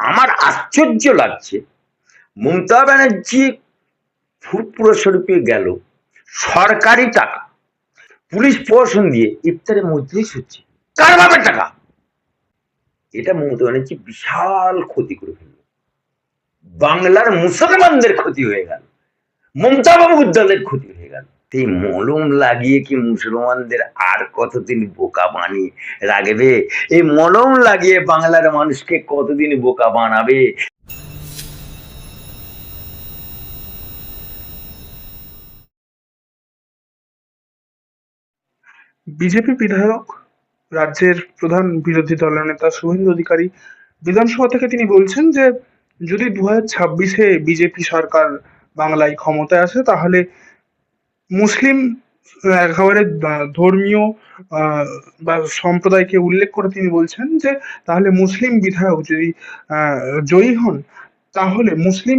আমার আশ্চর্য লাগছে। মমতা ব্যানার্জি ফুরপুরা শরীফে গেল। সরকারি টাকা। পুলিশ প্রশাসন দিয়ে ইফতারে মজলিস হচ্ছে। কার বাবার টাকা? এটা মমতা ব্যানার্জি বিশাল ক্ষতি করে ফেলল। বাংলার মুসলমানদের ক্ষতি হয়ে গেল। মমতা বাবুর দলের ক্ষতি হয়ে এই মলম লাগিয়ে কি মুসলমানদের আর কতদিন বোকা বানিয়ে রাখবে? এই মলম লাগিয়ে বাংলার মানুষকে কতদিন বোকা বানাবে? বিজেপি বিধায়ক, রাজ্যের প্রধান বিরোধী দলের নেতা শুভেন্দু অধিকারী বিধানসভা থেকে তিনি বলছেন যে, যদি দু হাজার ছাব্বিশে বিজেপি সরকার বাংলায় ক্ষমতায় আসে, তাহলে মুসলিম একেবারে ধর্মীয় বা, সম্প্রদায়কে উল্লেখ করে তিনি বলছেন যে, তাহলে মুসলিম বিধায়ক যদি জয়ী হন, তাহলে মুসলিম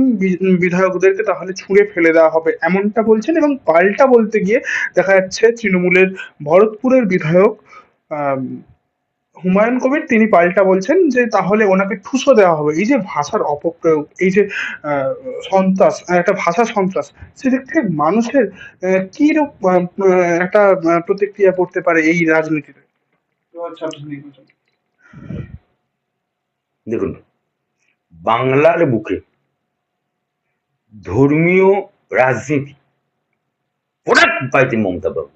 বিধায়কদেরকে তাহলে ছুঁড়ে ফেলে দেওয়া হবে, এমনটা বলছেন এবং পাল্টা বলতে গিয়ে দেখা যাচ্ছে তৃণমূলের ভরতপুরের বিধায়ক হুমায়ুন কবির, তিনি পাল্টা বলছেন যে তাহলে ওনাকে ঠুসো দেওয়া হবে। এই যে ভাষার অপপ্রয়োগ, এই যে সন্ত্রাস একটা ভাষা সন্ত্রাস, সেদিক থেকে মানুষের কি একটা প্রতিক্রিয়া পড়তে পারে এই রাজনীতিতে? দেখুন, বাংলার বুকে ধর্মীয় রাজনীতি, প্রোডাক্ট বাইতে মমতা বাবু,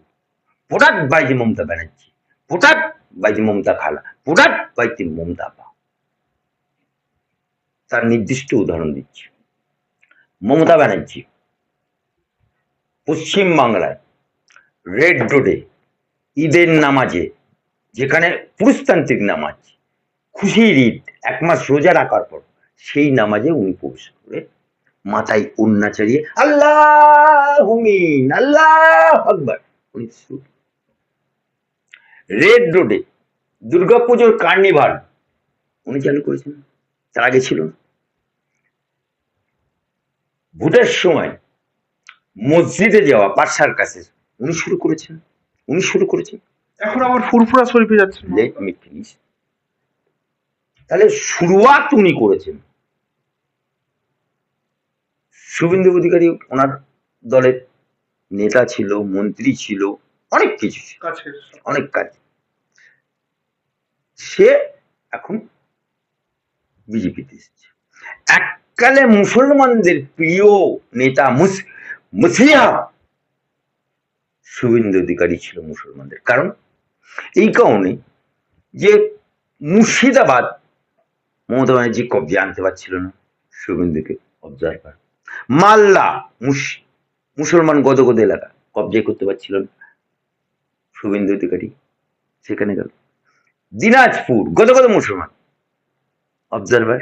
প্রোডাক্ট বাইতে মমতা ব্যানার্জি, প্রোডাক্ট বাইতে মমতা খালা প্রোডাক্ট বাইতে মমতা বা তার নির্দিষ্ট উদাহরণ দিচ্ছি মমতা ব্যানার্জি পশ্চিম বাংলায় রেড রোডে ঈদের নামাজে যেখানে পুরুষতান্ত্রিক নামাজ খুশির ঈদ, এক মাস রোজা রাখার পর সেই নামাজে উনি প্রবেশ করে মাথায় উন্না চালিয়ে আল্লাহ আল্লাহ আকবর। উনি রেড রোডে দুর্গাপুজোর কার্নিভাল উনি চালু করেছেন। তার আগে ছিল ভোটের সময় মসজিদে যাওয়া পাঠশার কাছে। উনি শুরু করেছেন। উনি শুরু করেছেন। এখন আবার ফুরফুরা শরীফে যাচ্ছে লেট মি প্লিজ তাহলে শুরুয়াত উনি করেছেন। শুভেন্দু অধিকারী ওনার দলের নেতা ছিল মন্ত্রী ছিল। অনেক কিছু অনেক কাজ। সে এখন বিজেপিতে এসেছে। এককালে মুসলমানদের প্রিয় নেতা মুসিয়া শুভেন্দু অধিকারী ছিল মুসলমানদের। কারণ এই কারণে যে মুর্শিদাবাদ মমতা ব্যানার্জি কবজে আনতে পারছিল না শুভেন্দুকে অবজারভার মাল্লা মুসলমান গদগদ এলাকা কবজাই করতে পারছিল না। শুভেন্দু অধিকারী সেখানে গেল। দিনাজপুর গত গত মুসলমান। অবজারভার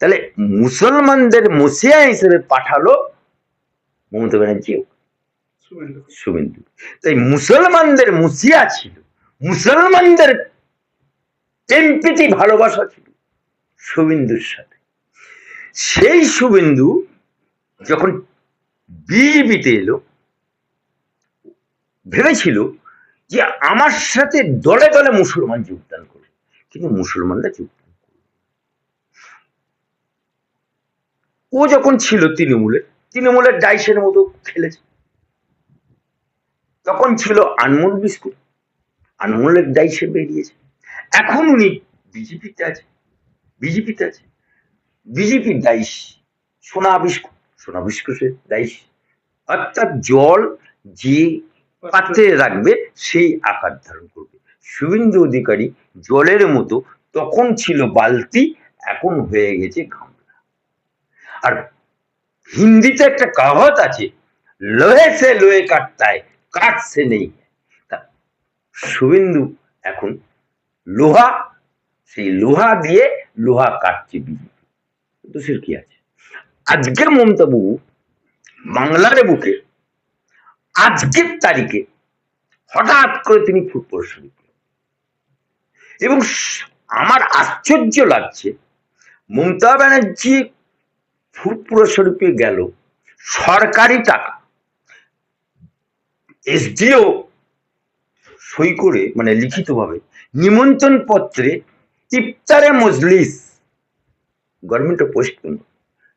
তাহলে মুসলমানদের মসিয়া হিসেবে পাঠালো মমতা ব্যানার্জি শুভেন্দু। তাই মুসলমানদের মুসিয়া ছিল মুসলমানদের এমপিটি ভালোবাসা ছিল শুভেন্দুর সাথে। সেই শুভেন্দু যখন বিজেপিতে এলো ভেবেছিল যে আমার সাথে দলে দলে মুসলমান যোগদান করবে। কিন্তু মুসলমানরা যোগদান করবে ও যখন ছিল তৃণমূলের তৃণমূলের ডাইসের মতো খেলেছে। তখন ছিল আনমোল বিস্কুট। আনমোলের ডাইসে বেরিয়েছে। এখন উনি বিজেপিতে আছে। বিজেপিতে আছে। বিজেপির ডাইস, সোনা বিস্কুট। সোনা বিস্কুটের ডাইস। অর্থাৎ জল যে পাত্রে রাখবে, সেই আকার ধারণ করবে। শুভেন্দু অধিকারী জলের মতো তখন ছিল বালতি, এখন হয়ে গেছে গামলা। আর হিন্দিতে একটা কাহাত আছে, লোহে সে লোহে কাটতা है কাঠ সে নেই। শুভেন্দু এখন লোহা, সেই লোহা দিয়ে লোহা কাটছে বিজেপি। দোষের কি আছে? আজকের মমতা বাবু বাংলার বুকে আজকের তারিখে হঠাৎ করে তিনি ফুটবল শুরু এবং আমার আশ্চর্য লাগছে, মমতা ব্যানার্জি ফুটপুরা শরীফে গেল। সরকারি টাকা, এসডিও সই করে মানে লিখিতভাবে নিমন্ত্রণ পত্রে ইফতারে মজলিস government of West Bengal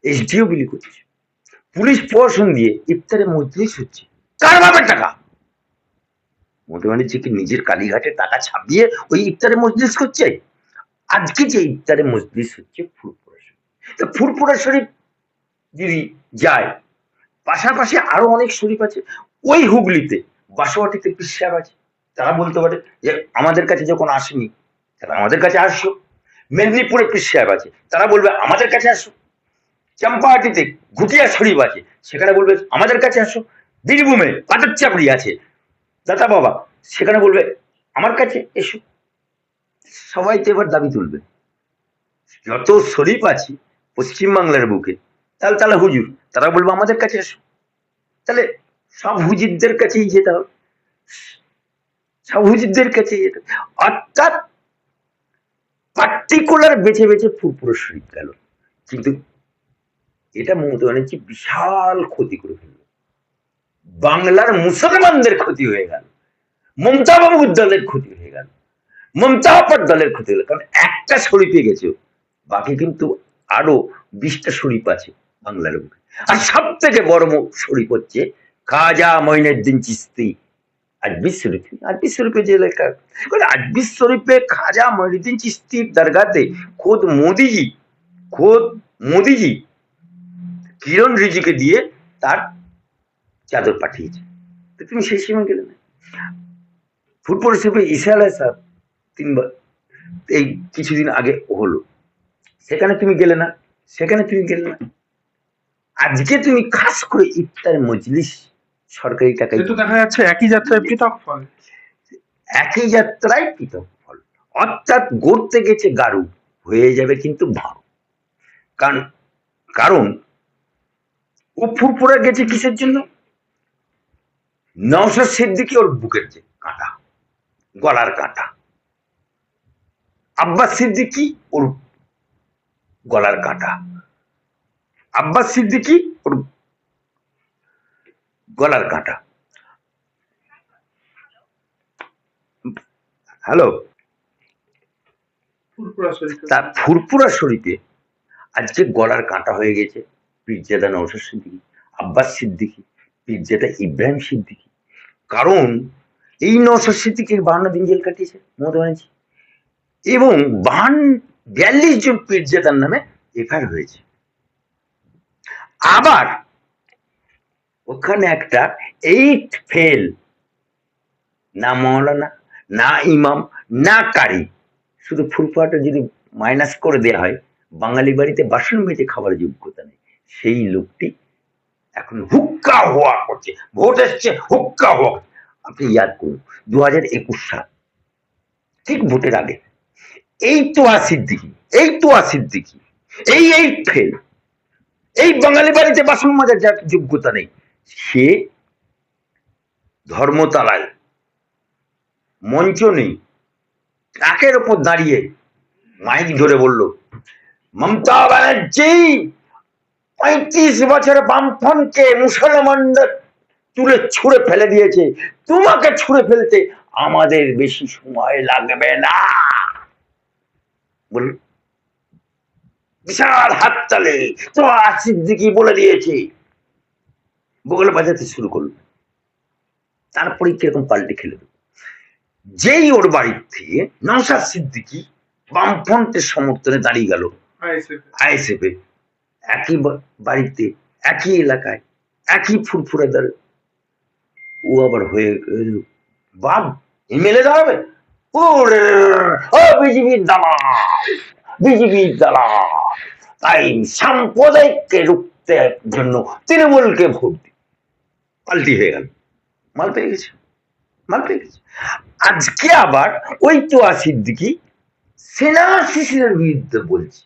SDO বিলি করছে। পুলিশ প্রশাসন দিয়ে ইফতারে মজলিস হচ্ছে। কার বাবার টাকা? মমতা ব্যানার্জি কি নিজের কালীঘাটে টাকা ছাপিয়ে ওই ইফতারে মজলিস করছে? আজকে যে ইফতারে মজলিস হচ্ছে ফুরপুরা শরীফ। তা ফুরপুরা শরীফ যদি যায়, পাশাপাশি আরও অনেক শরীফ আছে। ওই হুগলিতে বাসোয়াটিতে পিসাব আছে। তারা বলতে পারে যে আমাদের কাছে যখন আসেনি তারা আমাদের কাছে আসো মেদিনীপুরে পিসাব আছে, তারা বলবে আমাদের কাছে আসো চাম্পাহাটিতে ঘুটিয়া শরীফ আছে, সেখানে বলবে আমাদের কাছে আসো বীরভূমে পাটের চাপড়ি আছে। দাদা বাবা, সেখানে বলবে, আমার কাছে এসো। সবাই তো এবার দাবি তুলবে। যত শরীফ আছে পশ্চিমবাংলার বুকে তাহলে তাহলে হুজুর, তারা বলবে, আমাদের কাছে এসো। তাহলে সব হুজুরদের কাছেই যেতে হবে। সব হুজুরদের কাছেই যেতে। অর্থাৎ পার্টিকুলার বেছে বেছে ফুরপুরো শরীফ গেল। কিন্তু এটা মমতা ব্যানার্জি বিশাল ক্ষতি করে ফেলল। বাংলার মুসলমানদের ক্ষতি হয়ে গেল। মমতা বাবুর দলের ক্ষতি হয়ে গেল। মমতা দলের ক্ষতি হলো কারণ একটা শরীফে গেছে, বাকি কিন্তু আরও বিশটা শরীফ আছে বাংলার বুকে। আর সব থেকে বড় শরীফ হচ্ছে খাজা মঈনুদ্দিন চিস্তি আজমির শরীফ। আজমির শরীফে যে লেখা আজমির শরীফে খাজা মঈনুদ্দিন চিস্তির দরগাতে খোদ মোদিজি খোদ মোদিজি কিরণ রিজিকে দিয়ে তার চাদর পাঠিয়েছে। তো তুমি সেই সময় গেলে। না ফুটবল হিসেবে ঈশা আলাহ সাহেব তিনবার এই কিছুদিন আগে হলো। সেখানে তুমি গেলে না সেখানে তুমি গেলে না। আজকে তুমি খাস করে ইফতার মজলিস সরকারি টাকায় দেখা যাচ্ছে একই যাত্রায় পৃথক ফল। একই যাত্রায় পৃথক ফল। অর্থাৎ গড়তে গেছে গারু হয়ে যাবে কিন্তু ভালো কারণ কারণ ও ফুরফুরা গেছে কিসের জন্য? নওশাদ সিদ্দিকি ওর বুকের যে কাঁটা গলার কাঁটা। আব্বাস সিদ্দিকি ওর গলার কাঁটা। আব্বাস সিদ্দিকি ওর গলার কাঁটা। হ্যালো? তার ফুরপুরা শরীফে আজকে গলার কাঁটা হয়ে গেছে পীরজাদা নৌসাদ সিদ্দিকি আব্বাস সিদ্দিকি পীরজাদা ইব্রাহিম সিদ্দিকি। কারণ এই নৌসাদ সিদ্দিকি বাহান্ন দিন জেল কাটিয়েছে মমতা ব্যানার্জি। এবং বাহান্ন বিয়াল্লিশ জন পীরজাদার নামে এফআইআর হয়েছে। আবার ওখানে একটা এইট ফেল, না মৌলানা, না ইমাম, না কারি। শুধু ফুলপাটা যদি মাইনাস করে দেওয়া হয়, বাঙালি বাড়িতে বাসন মেজে খাবার যোগ্যতা নেই। সেই লোকটি এখন হুক্কা হওয়া করছে, ভোট এসছে, হুক্কা হওয়া আপনি ইয়াদ করুন দু হাজার একুশ সাল, ঠিক ভোটের আগে। এই তো আসিদ্দিকি এই তো আসিদ্দিকি এই এই ফেল। এই বাঙালি বাড়িতে বাসন মাজার যার যোগ্যতা নেই, সে ধর্মতলায় মঞ্চ নেই, ট্রাকের ওপর দাঁড়িয়ে মাইক ধরে বলল, মমতা ব্যানার্জি! পঁয়ত্রিশ বছর বামফ্রন্টকে মুসলমানদের তুলে ছুঁড়ে ফেলে দিয়েছে। তোমাকে ছুঁড়ে ফেলতে আমাদের বেশি সময় লাগবে না। বল বিশাল হাততালে তো সিদ্দিকি বলে দিয়েছে। বগলে বাজাতে শুরু করল তারপরে কীরকম পাল্টে খেলে দেবে যেই ওর বাড়ির থেকে নওশাদ সিদ্দিকি বামফ্রন্টের সমর্থনে দাঁড়িয়ে গেল। আইএসএফ। আইএসএফে। একই বাড়িতে, একই এলাকায়, একই ফুরফুরে দল। ও আবার হয়ে বাপ এমএলএ দাঁড়াবে? ও বিজেপির দালাল বিজেপির দালাল। তাই সাম্প্রদায়িককে রুখতে জন্য তৃণমূলকে ভোট দি। পাল্টি হয়ে গেল। মাল পেয়ে গেছে। মাল পেয়ে গেছে। আজকে আবার ওই তো সিদ্দিকি সেনা শিশিরের বিরুদ্ধে বলছে।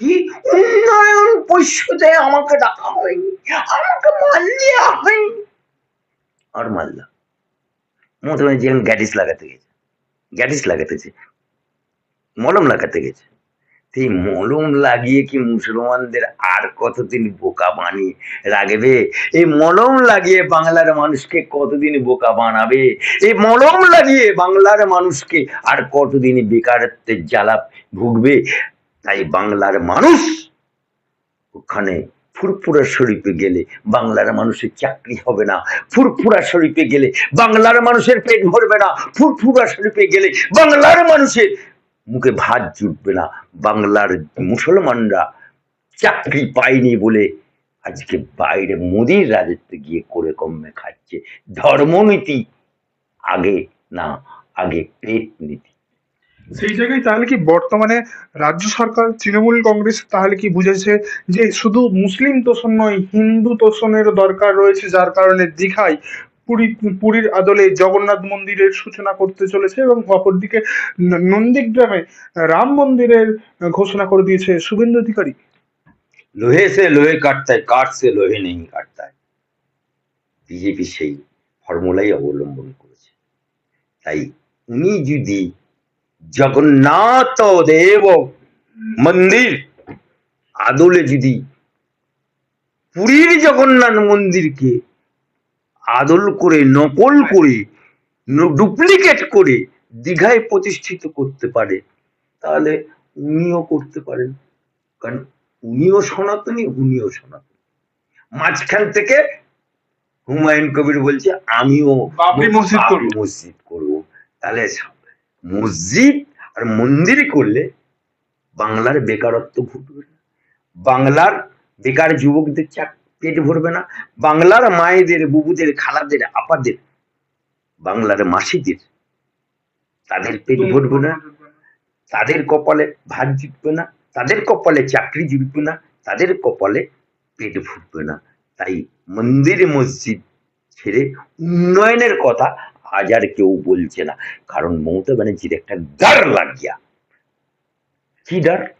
কি উন্নয়ন পরিষদে আমাকে ডাকা হয়নি। আমাকে মাল দেওয়া হয়নি। আর মাল্লা মমতা ব্যানার্জি এখন গ্যাটিস লাগাতে গেছে, গ্যাটিস লাগাতেছে মলম লাগাতে গেছে। এই মলম লাগিয়ে কি মুসলমানদের আর কতদিন বোকা বানিয়ে রাখবে? এই মলম লাগিয়ে বাংলার মানুষকে কতদিন বোকা বানাবে? এই মলম লাগিয়ে বাংলার মানুষকে আর কতদিন বেকারত্বের জ্বালা ভুগবে? তাই বাংলার মানুষ ওখানে ফুরফুরা শরীফে গেলে বাংলার মানুষের চাকরি হবে না। ফুরফুরা শরীফে গেলে বাংলার মানুষের পেট ভরবে না। ফুরফুরা শরীফে গেলে বাংলার মানুষের মুখে ভাত জুটবে না। বাংলার মুসলমানরা চাকরি পায়নি বলে আজকে বাইরে মোদির রাজত্বে গিয়ে করে কমে খাচ্ছে। ধর্মনীতি আগে না, আগে পেট নীতি। সেই জায়গায় তাহলে কি বর্তমানে রাজ্য সরকার, তৃণমূল কংগ্রেস তাহলে কি বুঝেছে যে শুধু মুসলিম তোষণ নয়, হিন্দু তোষণের দরকার রয়েছে, যার কারণে দীঘায় পুরী, পুরীর আদলে জগন্নাথ মন্দিরের সূচনা করতে চলেছে এবং অপরদিকে নন্দীগ্রামে রাম মন্দিরের ঘোষণা করে দিয়েছে শুভেন্দু অধিকারী। লোহে সে লোহে কাটতায়, কাঠ সে লোহে নেই কাটতায়। বিজেপি সেই ফর্মুলাই অবলম্বন করেছে। তাই উনি যদি জগন্নাথ দেব মন্দির আদলে যদি পুরীর জগন্নাথ মন্দিরকে আদল করে নকল করে ডুপ্লিকেট করে দীঘায় প্রতিষ্ঠিত করতে পারে তাহলে উনিও করতে পারেন কারণ উনিও সনাতনী উনিও সনাতনী মাঝখান থেকে হুমায়ুন কবির বলছে আমিও মসজিদ করব। মসজিদ করব। তাহলে মসজিদ আর মন্দির করলে বাংলার বেকারত্ব ঘুটবে না। বাংলার বেকার যুবকদের চাক পেট ভরবে না। বাংলার মায়েদের বুবুদের খালাদের আপাদের বাংলার মাসিদের তাদের পেট ভরবে না। তাদের কপালে ভাত জুটবে না। তাদের কপালে চাকরি জুটবে না। তাদের কপালে পেট ফুটবে না। তাই মন্দির মসজিদ ছেড়ে উন্নয়নের কথা আজ আর কেউ বলছে না। কারণ মমতা ব্যানার্জির একটা ডার লাগিয়া। কি ডার?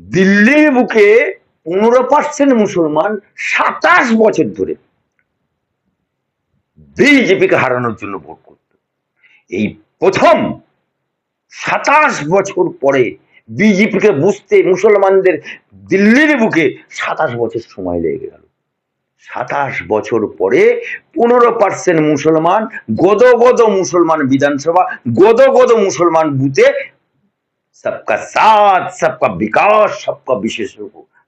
দিল্লির বুকে পনেরো পার্সেন্ট মুসলমান সাতাশ বছর ধরে বিজেপিকে হারানোর জন্য ভোট করত। এই প্রথম সাতাশ বছর পরে বিজেপিকে বুঝতে মুসলমানদের দিল্লির বুকে সাতাশ বছর সময় লেগে গেল। সাতাশ বছর পরে পনেরো পার্সেন্ট মুসলমান, গদ গদ মুসলমান বিধানসভা, গদ গদ মুসলমান বুথে সবকা সাথ, সবকা বিকাশ, সবকা বিশেষ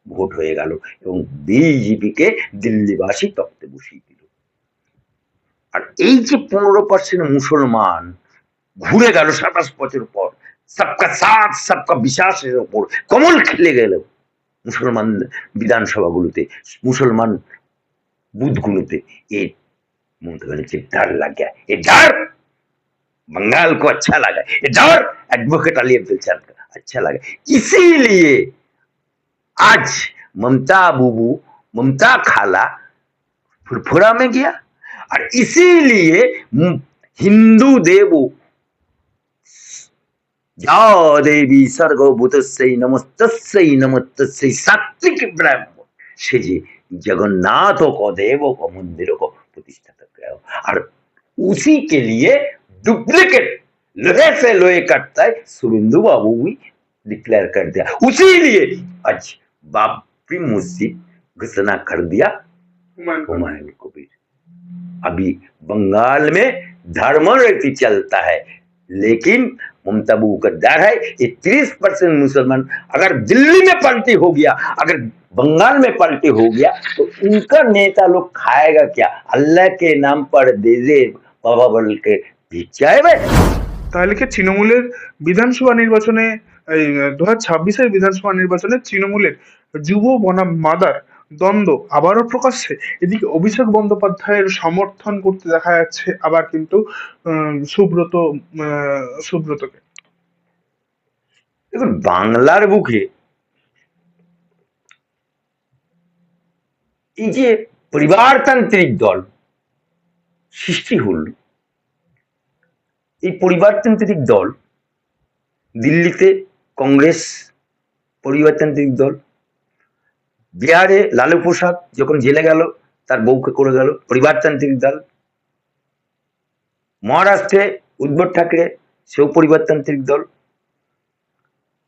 ভোট হয়ে গেল এবং বিজেপিকে দিল্লিবাসী তত্ত্বে বসিয়ে দিল। আর এই যে পনেরো পার্সেন্ট মুসলমান ঘুরে গেল সাতাশ বছর পর, সবকা সাথ, সবকা বিশ্বাসের ওপর, কমল খেলে গেল মুসলমান বিধানসভাগুলোতে, মুসলমান बुद्धगुणते गुण पे ये मुंतगल से डर लग गया। ये डर! बंगाल को अच्छा लगा। ये डर! एडवोकेट अली अब्दुल चाँद का अच्छा लगा। इसीलिए आज ममता बुबू, ममता खाला फुरफुरा में गया। और इसीलिए हिंदू देवो, या देवी सर्गो भूत नमस्तस्यई नमस्तस्यई सात्विक ब्रह्म। সেজে जगन्नाथ को देव को मंदिर को प्रतिष्ठा कर गया और उसी के लिए डुप्लीकेट लोहे से लोहे कटता है सुबिंदु बाबू भी डिक्लेयर कर दिया। उसी लिए आज बाबरी मस्जिद घोषणा कर दिया हुमायूं कबीर अभी बंगाल में धर्म रीति चलता है लेकिन ममता बबू का डर है ये तीस परसेंट मुसलमान अगर दिल्ली में पलटी हो गया अगर बंगाल में पलटी हो गया तो उनका नेता लोग खाएगा क्या अल्लाह के नाम पर दे दे बाबा बोल के भिक्षाए भाई তাহলে কি তৃণমূলের বিধানসভা নির্বাচনে এই দু হাজার ছাব্বিশের বিধানসভা নির্বাচনে তৃণমূলের যুব বনাম মাদার দ্বন্দ্ব আবারও প্রকাশ্যে এদিকে অভিষেক বন্দ্যোপাধ্যায়ের সমর্থন করতে দেখা যাচ্ছে আবার কিন্তু আহ, সুব্রত আহ, সুব্রতকে দেখুন বাংলার বুকে এই যে পরিবারতান্ত্রিক দল সৃষ্টি হল। এই পরিবারতান্ত্রিক দল দিল্লিতে কংগ্রেস পরিবারতান্ত্রিক দল বিহারে লালু প্রসাদ যখন জেলে গেল তার বউকে করে গেল পরিবারতান্ত্রিক দল। মহারাষ্ট্রে উদ্ধব ঠাকরে সেও পরিবারতান্ত্রিক দল।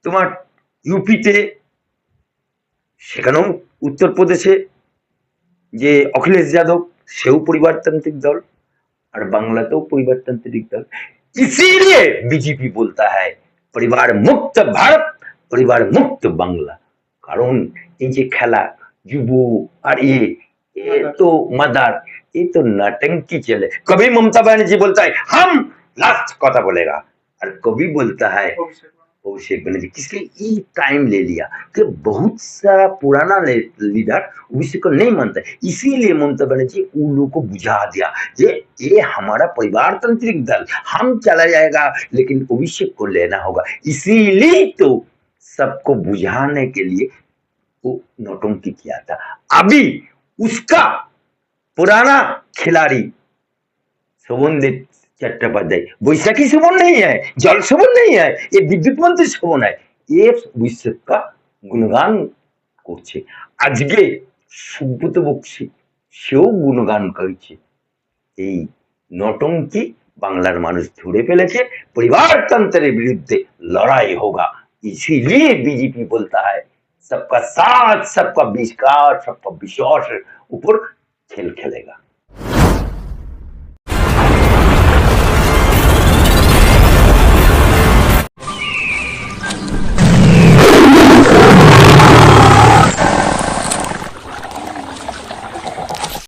তোমার ইউপিতে সেখানেও উত্তরপ্রদেশে যে অখিলেশ যাদব সেও পরিবারতান্ত্রিক দল আর বাংলাতেও পরিবারতান্ত্রিক দল। ইসিলিয়ে বিজেপি বলতা है পরিবার মুক্ত ভারত পরিবার মুক্ত বাংলা। কারণ এই যে খেলা যুব আর এ তো মাদার এ তো নাটঙ্কি চলে কবি মমতা ব্যানার্জি বলতে হয় হাম লাস্ট কথা বলেगा আর কবি বলতে হয় अभिषेक बनर्जी किसलिए ये टाइम ले लिया? कि बहुत सा पुराना लीडर अभिषेक को नहीं मानता। इसीलिए ममता बनर्जी उन लोगों को बुझा दिया ये ये हमारा परिवार तांत्रिक दल, हम चला जाएगा, लेकिन अभिषेक को लेना होगा। इसीलिए तो सबको बुझाने के लिए वो नौटंकी किया था। अभी उसका पुराना खिलाड़ी शोभनदेव चट्टोपाध्याय বৈশাখী শোভন नहीं है जल शोभन नहीं है ये विद्युत मंत्री শোভন है ये অভিষেক का গুণগান করছে আজকে সুব্রত বক্সি সেও গুণগান করছে এই নটঙ্কি বাংলার মানুষ ধরে ফেলেছে পরিবারতন্ত্রের বিরুদ্ধে লড়াই হোগা इसीलिए बीजेपी बोलता है सबका साथ सबका विश्वास सबका विश्वास ऊपर खेल खेलेगा